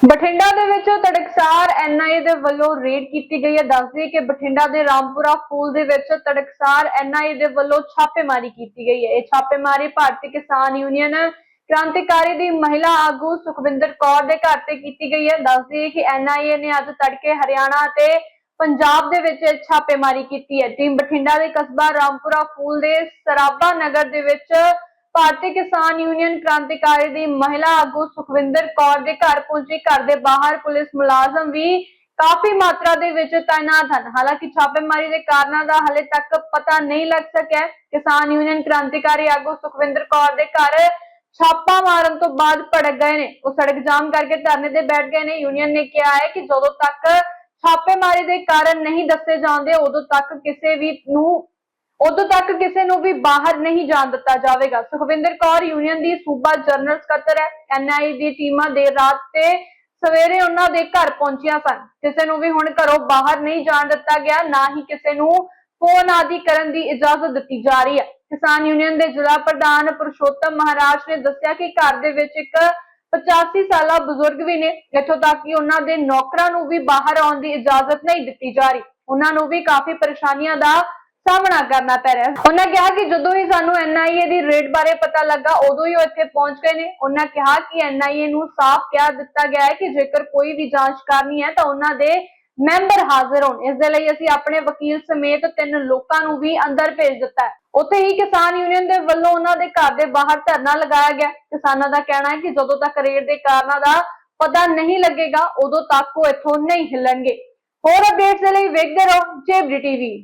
ਬਠਿੰਡਾ ਦੇ ਵਿੱਚ ਤੜਕਸਾਰ ਐਨਆਈਏ ਦੇ ਵੱਲੋਂ ਰੇਡ ਕੀਤੀ ਗਈ ਹੈ। ਦੱਸਦੀ ਕਿ ਬਠਿੰਡਾ ਦੇ ਰਾਮਪੁਰਾ ਫੂਲ ਦੇ ਵਿੱਚ ਤੜਕਸਾਰ ਐਨਆਈਏ ਦੇ ਵੱਲੋਂ ਛਾਪੇਮਾਰੀ ਕੀਤੀ ਗਈ ਹੈ। ਇਹ ਛਾਪੇਮਾਰੀ ਭਾਰਤੀ ਕਿਸਾਨ ਯੂਨੀਅਨ ਕ੍ਰਾਂਤੀਕਾਰੀ ਦੀ ਮਹਿਲਾ ਆਗੂ ਸੁਖਵਿੰਦਰ ਕੌਰ ਦੇ ਘਰ ਤੇ ਕੀਤੀ ਗਈ ਹੈ। ਦੱਸਦੀ ਹੈ ਕਿ ਐਨਆਈਏ ਨੇ ਅੱਜ ਤੜਕੇ ਹਰਿਆਣਾ ਅਤੇ ਪੰਜਾਬ ਦੇ ਵਿੱਚ ਛਾਪੇਮਾਰੀ ਕੀਤੀ ਹੈ। ਟੀਮ ਬਠਿੰਡਾ ਦੇ ਕਸਬਾ ਰਾਮਪੁਰਾ ਫੂਲ ਦੇ ਸਰਾਬਾ ਨਗਰ ਦੇ ਵਿੱਚ ਭਾਰਤੀ ਕਿਸਾਨ ਯੂਨੀਅਨ ਕ੍ਰਾਂਤੀਕਾਰੀ ਦੀ ਮਹਿਲਾ ਆਗੂ ਸੁਖਵਿੰਦਰ ਕੌਰ ਦੇ ਘਰ ਪਹੁੰਚੀ ਘਰ ਦੇ ਬਾਹਰ ਪੁਲਿਸ ਮੁਲਾਜ਼ਮ ਵੀ ਕਾਫੀ ਮਾਤਰਾ ਦੇ ਵਿੱਚ ਤਾਇਨਾਤ ਹਨ। ਹਾਲਾਂਕਿ ਛਾਪੇਮਾਰੀ ਦੇ ਕਾਰਨਾਂ ਦਾ ਹਲੇ ਤੱਕ ਪਤਾ ਨਹੀਂ ਲੱਗ ਸਕਿਆ। ਕਿਸਾਨ ਯੂਨੀਅਨ ਕ੍ਰਾਂਤੀਕਾਰੀ ਆਗੂ ਸੁਖਵਿੰਦਰ ਕੌਰ ਦੇ ਘਰ ਛਾਪਾ ਮਾਰਨ ਤੋਂ ਬਾਅਦ ਭੜਕ ਗਏ ਨੇ। ਉਹ ਸੜਕ ਜਾਮ ਕਰਕੇ ਧਰਨੇ ਤੇ ਬੈਠ ਗਏ ਨੇ। ਯੂਨੀਅਨ ਨੇ ਕਿਹਾ ਹੈ ਕਿ ਜਦੋਂ ਤੱਕ ਛਾਪੇਮਾਰੀ ਦੇ ਕਾਰਨ ਨਹੀਂ ਦੱਸੇ ਜਾਂਦੇ, ਉਦੋਂ ਤੱਕ ਕਿਸੇ ਵੀ ਨੂੰ ਉਦੋਂ ਤੱਕ ਕਿਸੇ ਨੂੰ ਵੀ ਬਾਹਰ ਨਹੀਂ ਜਾਣ ਦਿੱਤਾ ਜਾਵੇਗਾ। ਸੁਖਵਿੰਦਰ ਕੌਰ ਯੂਨੀਅਨ ਦੀ ਸੂਬਾ ਜਨਰਲ ਸਕੱਤਰ ਹੈ। ਐਨਆਈ ਦੀ ਟੀਮਾਂ ਦੇਰ ਰਾਤ ਤੇ ਸਵੇਰੇ ਉਹਨਾਂ ਦੇ ਘਰ ਪਹੁੰਚੀਆਂ ਸਨ। ਕਿਸੇ ਨੂੰ ਵੀ ਹੁਣ ਘਰੋਂ ਬਾਹਰ ਨਹੀਂ ਜਾਣ ਦਿੱਤਾ ਗਿਆ, ਨਾ ਹੀ ਕਿਸੇ ਨੂੰ ਫੋਨ ਆਦਿ ਕਰਨ ਦੀ ਇਜਾਜ਼ਤ ਦਿੱਤੀ ਜਾ ਰਹੀ ਹੈ। ਕਿਸਾਨ ਯੂਨੀਅਨ ਦੇ ਜ਼ਿਲ੍ਹਾ ਪ੍ਰਧਾਨ ਪੁਰਸ਼ੋਤਮ ਮਹਾਰਾਜ ਨੇ ਦੱਸਿਆ ਕਿ ਘਰ ਦੇ ਵਿੱਚ ਇੱਕ 85 ਸਾਲਾ ਬਜ਼ੁਰਗ ਵੀ ਨੇ ਇੱਥੋਂ ਤੱਕ ਕਿ ਉਹਨਾਂ ਦੇ ਨੌਕਰਾਂ ਨੂੰ ਵੀ ਬਾਹਰ ਆਉਣ ਦੀ ਇਜਾਜ਼ਤ ਨਹੀਂ ਦਿੱਤੀ ਜਾ ਰਹੀ। ਉਹਨਾਂ ਨੂੰ ਵੀ ਕਾਫੀ ਪਰੇਸ਼ਾਨੀਆਂ ਦਾ ਸਾਹਮਣਾ ਕਰਨਾ ਪੈ ਰਿਹਾ ਉਹਨਾਂ ਕਿਹਾ ਕਿ ਜਦੋਂ ਹੀ ਸਾਨੂੰ ਐਨਆਈਏ ਦੀ ਰੇਡ ਬਾਰੇ ਪਤਾ ਲੱਗਾ, ਉਦੋਂ ਹੀ ਉਹ ਇੱਥੇ ਪਹੁੰਚ ਗਏ ਨੇ। ਉਹਨਾਂ ਕਿਹਾ ਕਿ ਐਨਆਈਏ ਨੂੰ ਸਾਫ਼ ਕਹਿ ਦਿੱਤਾ ਗਿਆ ਹੈ ਕਿ ਜੇਕਰ ਕੋਈ ਵੀ ਜਾਂਚ ਕਰਨੀ ਹੈ ਤਾਂ ਉਹਨਾਂ ਦੇ ਮੈਂਬਰ ਹਾਜ਼ਰ ਹੋਣ। ਇਸ ਦੇ ਲਈ ਅਸੀਂ ਆਪਣੇ ਵਕੀਲ ਸਮੇਤ ਤਿੰਨ ਲੋਕਾਂ ਨੂੰ ਵੀ ਅੰਦਰ ਭੇਜ ਦਿੱਤਾ ਹੈ। ਉੱਥੇ ਹੀ ਕਿਸਾਨ ਯੂਨੀਅਨ ਦੇ ਵੱਲੋਂ ਉਹਨਾਂ ਦੇ ਘਰ ਦੇ ਬਾਹਰ ਧਰਨਾ ਲਗਾਇਆ ਗਿਆ। ਕਿਸਾਨਾਂ ਦਾ ਕਹਿਣਾ ਹੈ ਕਿ ਜਦੋਂ ਤੱਕ ਰੇਡ ਦੇ ਕਾਰਨਾਂ ਦਾ ਪਤਾ ਨਹੀਂ ਲੱਗੇਗਾ, ਉਦੋਂ ਤੱਕ ਉਹ ਇੱਥੋਂ ਨਹੀਂ ਹਿੱਲਣਗੇ। ਹੋਰ ਅਪਡੇਟਸ ਦੇ ਲਈ ਵੇਖਦੇ ਰਹੋ ਜੇਬਰੀ ਟੀਵੀ।